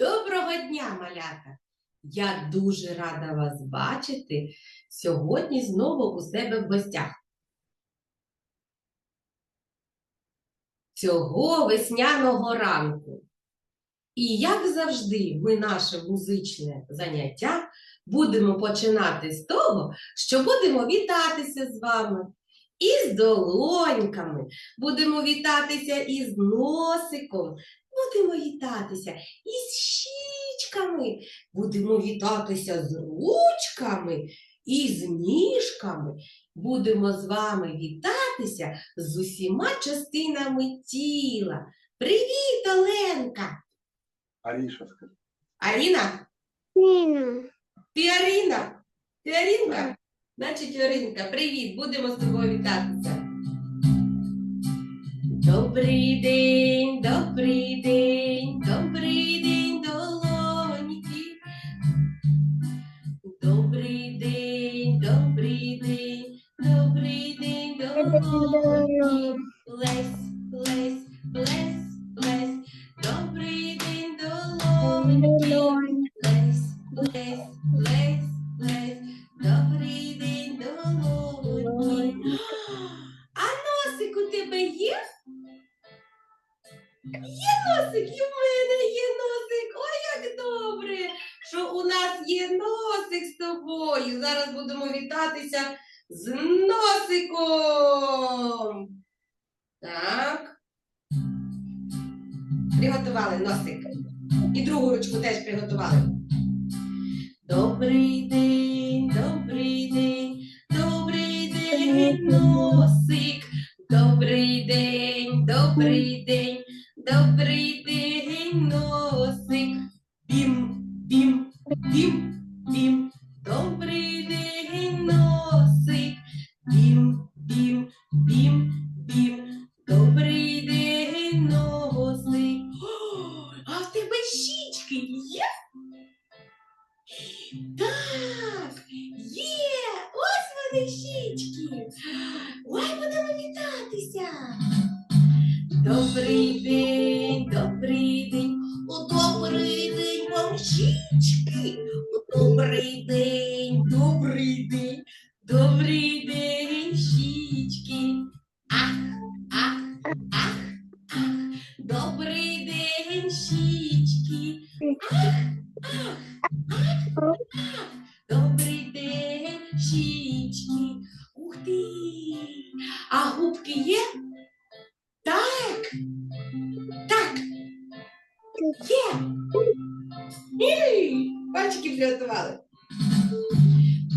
Доброго дня, малята! Я дуже рада вас бачити сьогодні знову у себе в гостях. Цього весняного ранку. І як завжди, ми наше музичне заняття будемо починати з того, що будемо вітатися з вами із долоньками, будемо вітатися із носиком, будемо вітатися із щічками, будемо вітатися з ручками і з ніжками. Будемо з вами вітатися з усіма частинами тіла. Привіт, Оленка! Аріша, скажи. Аріна? Ніна. Ти Аріна? Ти Арінка? Значить, Оринка, привіт, будемо з тобою вітатися. Добрий день, тобою. Зараз будемо вітатися з носиком. Так. Приготували носик. І другу ручку теж приготували. Добрий день, добрий день, добрий день, носик. Добрий день, добрий день, добрий день, носик. Бім, baby.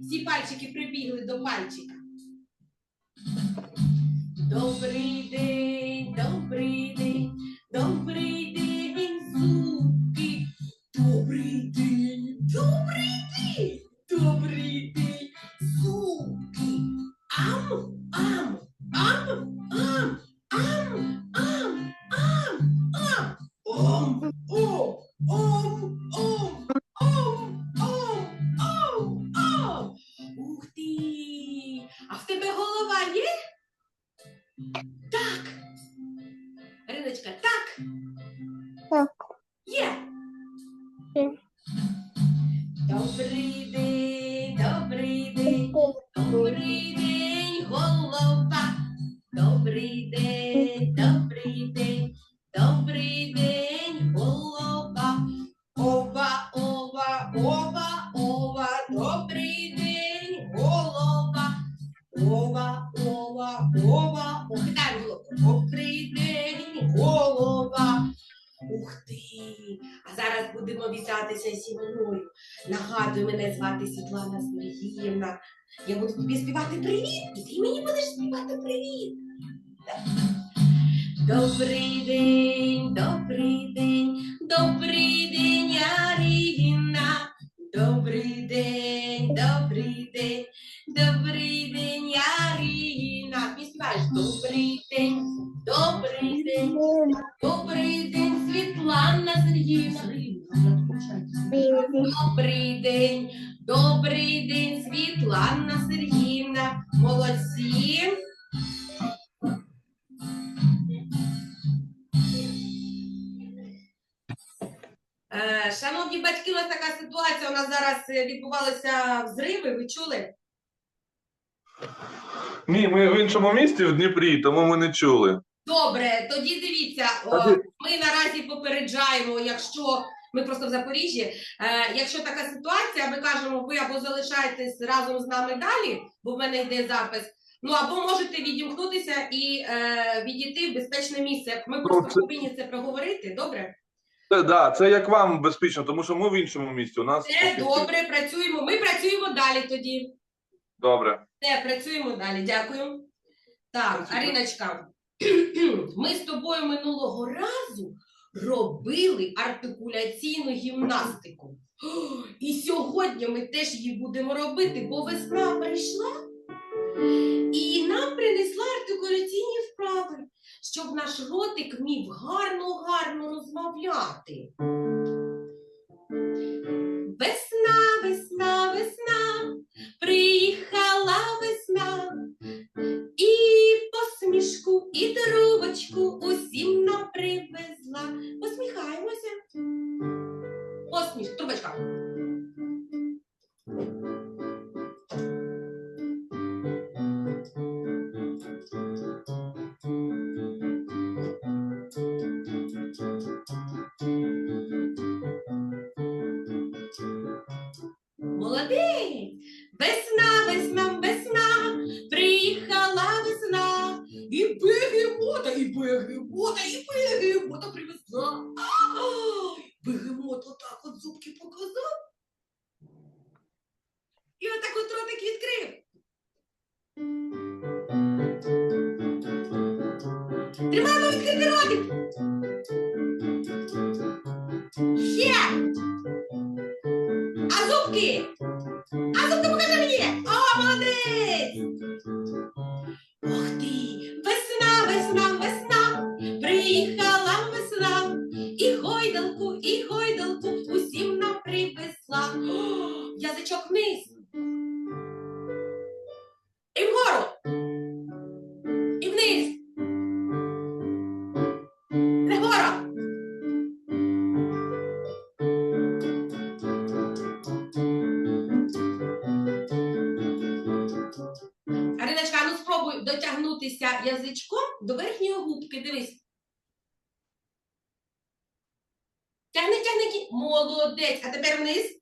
Всі пальчики прибігли до пальчика. Добрий день, добрий день, добрий день, будемо вітатися зі мною. Нагадую, мене звати Світлана Сергіївна. Я буду тобі співати привіт, і ти мені будеш співати привіт. Добрий день, добрий день, добрий день, Аріна. Добрий день, добрий день, добрий день, Аріна. Ти співаєш добрий день, добрий день, Світлана Сергіївна. Молодці. Е, Шановні батьки, у нас така ситуація. У нас зараз е, відбувалися взриви. Ви чули? Ні, ми в іншому місті в Дніпрі, тому ми не чули. Добре, тоді дивіться. Ми наразі попереджаємо, якщо ми просто в Запоріжжі. Е, якщо така ситуація, ми кажемо, ви або залишаєтесь разом з нами далі, бо в мене йде запис. Ну або можете відімкнутися і е, відійти в безпечне місце. Ми просто це- повинні це проговорити. Добре, Це, да, це як вам безпечно, тому що ми в іншому місті. У нас це добре. Працюємо. Ми працюємо далі тоді. Добре. Все, працюємо далі. Дякую. Так. Аріночка, ми з тобою минулого разу робили артикуляційну гімнастику. І сьогодні ми теж її будемо робити, бо весна прийшла і нам принесла артикуляційні вправи, щоб наш ротик міг гарно-гарно розмовляти. Бегемот отак от зубки показав. І отак от ротик відкрив. Тримаємо відкритий ротик. Ще. А зубки? Язичок вниз. І вгору. І вниз. Вгору. Ариночка, ну спробуй дотягнутися язичком до верхньої губки. Дивись. Тягни, тягни, Молодець. А тепер вниз.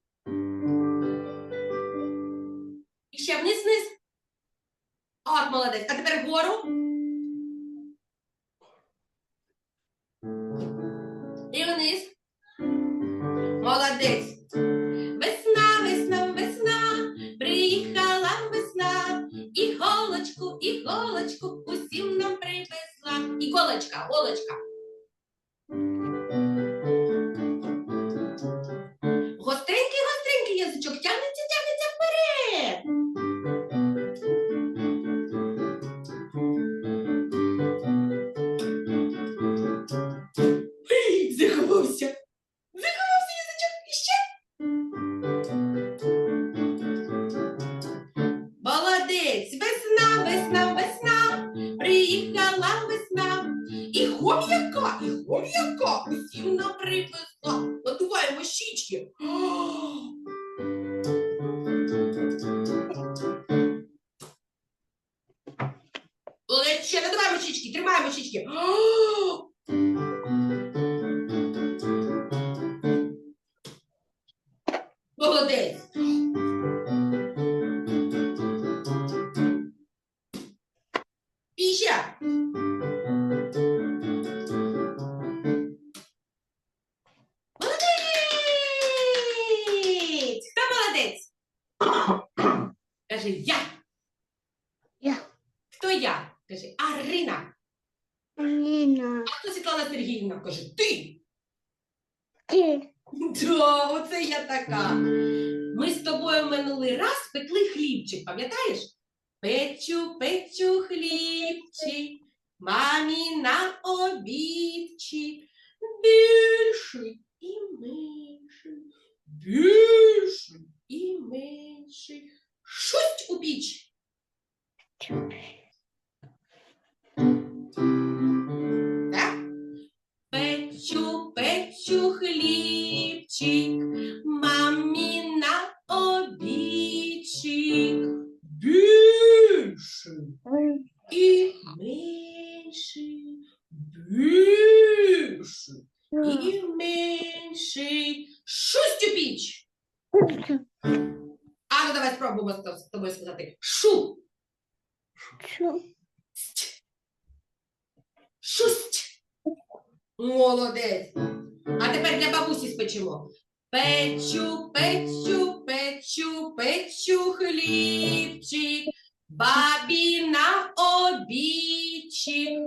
Ще вниз, вниз. От, молодець. А тепер вгору. І вниз. Молодець. Весна, весна, весна. Приїхала весна. І голочку, і голочку усім нам привезла. І голочка, голочка. Ще надуваємо щічки, тримаємо щічки. Молодець. І ще. Молодець! Хто молодець? Каже я. Я. Хто я? Каже Арина. Ніна. А то Світлана Сергіївна каже, ти. Ти. Да, оце я така. Ми з тобою минулий раз пекли хлібчик, пам'ятаєш? Печу, печу хлібчик, мамі на обідчик. Більший і менший, більший і менший. Шусть у піч. Молодець. А тепер для бабусі спечемо. Печу, печу, печу, печу хлібчик, бабі на обідчик.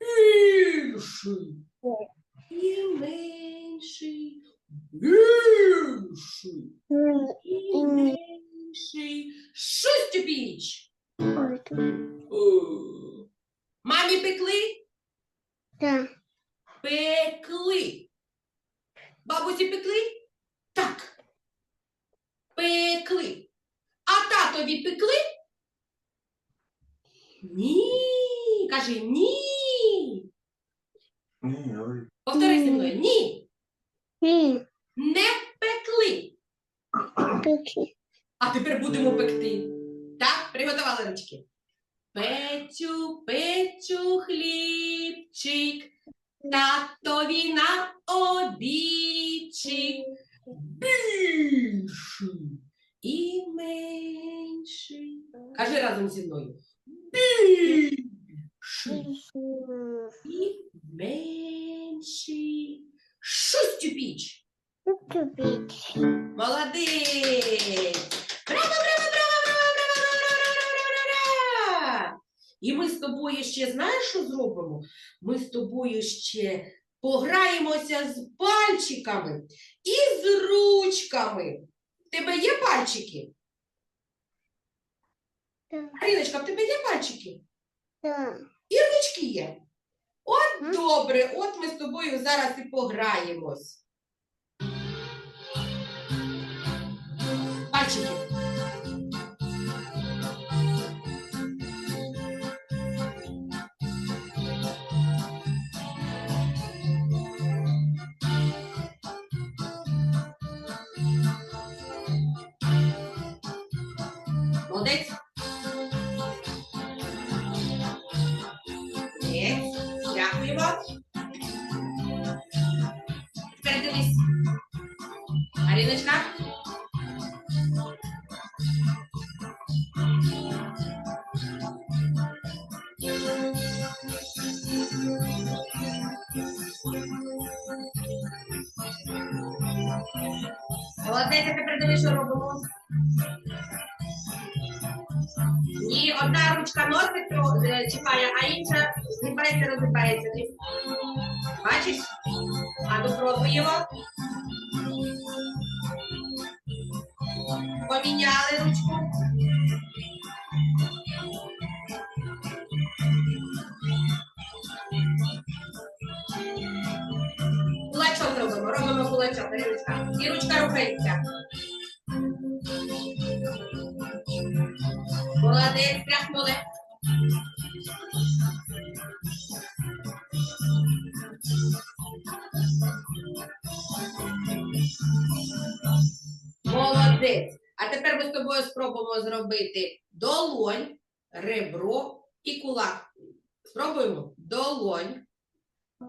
Більший і менший, більший і менший. Шусть у піч. Мамі пекли? Да. Пекли. Бабусі пекли? Так. Пекли. А татові пекли? Ні. Кажи ні. Ні, ой. Повтори зі мною. Ні. Ні. Не пекли. Пики. А тепер будемо пекти. Так, приготували ручки. Печу, печу хлібчик, татові на обічі Більший і менший. Кажи разом зі мною. З пальчиками і з ручками. В тебе є пальчики? Да. Аріночка, в тебе є пальчики? Да. І ручки є. От добре, от ми з тобою зараз і пограємось. Пальчики. They. Одна ручка носик е, чіпає, а інша згибається, розгибається. Бачиш? А ну пробуємо. Поміняли ручку. Кулачок робимо, робимо кулачок, ручка. І ручка рухається. Молодець, тряхнули. Молодець. А тепер ми з тобою спробуємо зробити долонь, ребро і кулак. Спробуємо долонь,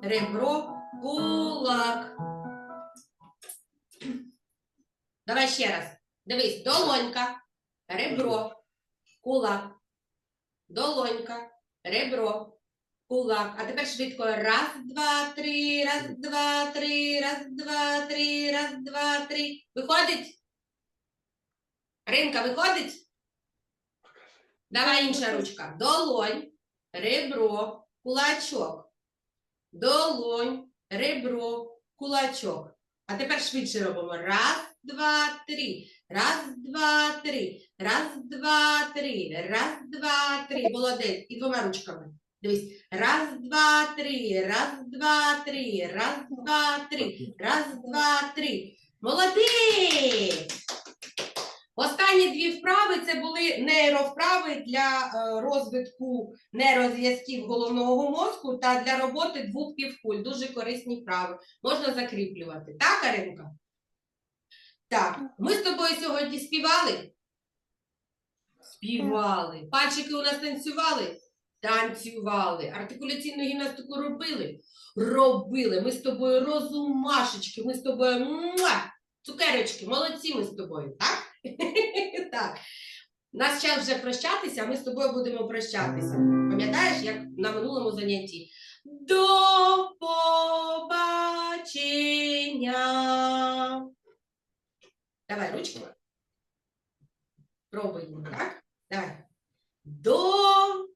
ребро, кулак. Давай ще раз. Дивись, долонька, ребро, кулак, долонька, ребро, кулак. А тепер швидко. Раз, два, три, раз, два, три, раз, два, три, раз, два, три. Виходить? Ринка, виходить? Давай інша ручка. Долонь, ребро, кулачок, долонь, ребро, кулачок. А тепер швидше робимо. Раз, два, три. Раз, два, три. Раз, два, три. Раз, два, три. Молодець. І двома ручками. Дивись. Раз, два, три. Раз, два, три. Раз, два, три. Раз, два, три. Молодець! Останні дві вправи це були нейровправи для е, розвитку нейрозв'язків головного мозку та для роботи двох півкуль. Дуже корисні вправи. Можна закріплювати. Так, Каринка? Так, ми з тобою сьогодні співали? Співали. Пальчики у нас танцювали? Танцювали. Артикуляційну гімнастику робили? Робили. Ми з тобою розумашечки, ми з тобою муа, цукерочки, молодці ми з тобою, так? так. Наш час вже прощатися, ми з тобою будемо прощатися. Пам'ятаєш, як на минулому занятті? До побачення. Давай ручки. Пробуємо, так? Давай. До,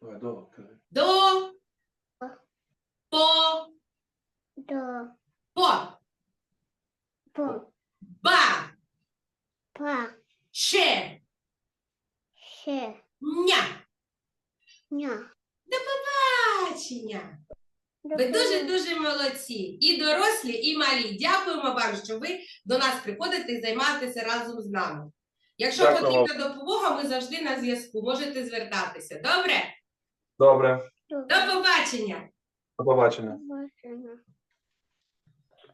добре, до, по, До. по, По. ба, Па. ще, Ще. ня. Ня. До побачення. Ви дуже-дуже молодці. І дорослі, і малі. Дякуємо вам, що ви до нас приходите і займаєтеся разом з нами. Якщо Дякую потрібна допомога, ми завжди на зв'язку. Можете звертатися. Добре? Добре, До побачення! до побачення. Побачення.